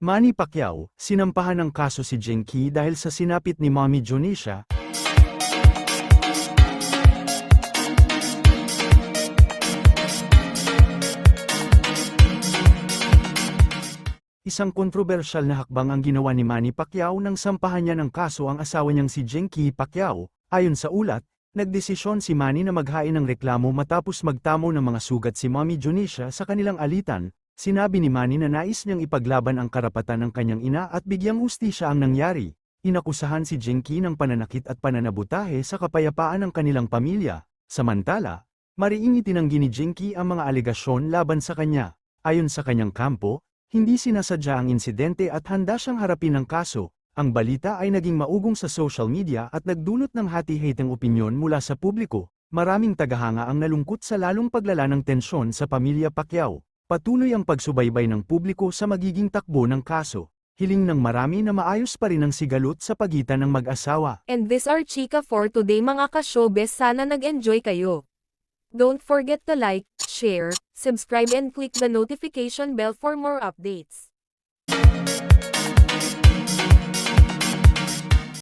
Manny Pacquiao, sinampahan ng kaso si Jenky dahil sa sinapit ni Mommy Jonisha. Isang kontrobersyal na hakbang ang ginawa ni Manny Pacquiao nang sampahan niya ng kaso ang asawa niyang si Jenky Pacquiao. Ayon sa ulat, nagdesisyon si Manny na maghain ng reklamo matapos magtamo ng mga sugat si Mommy Jonisha sa kanilang alitan. Sinabi ni Manny na nais niyang ipaglaban ang karapatan ng kanyang ina at bigyang ustisya ang nangyari. Inakusahan si Jenky ng pananakit at pananabutahe sa kapayapaan ng kanilang pamilya. Samantala, mariing itinanggi ni Jenky ang mga alegasyon laban sa kanya. Ayon sa kanyang kampo, hindi sinasadya ang insidente at handa siyang harapin ang kaso. Ang balita ay naging maugong sa social media at nagdulot ng hati-hateng opinyon mula sa publiko. Maraming tagahanga ang nalungkot sa lalong paglala ng tensyon sa pamilya Pacquiao. Patuloy ang pagsubaybay ng publiko sa magiging takbo ng kaso. Hiling ng marami na maayos pa rin ang sigalot sa pagitan ng mag-asawa. And this are chika for today mga ka-showbiz sana nag-enjoy kayo. Don't forget to like, share, subscribe and click the notification bell for more updates.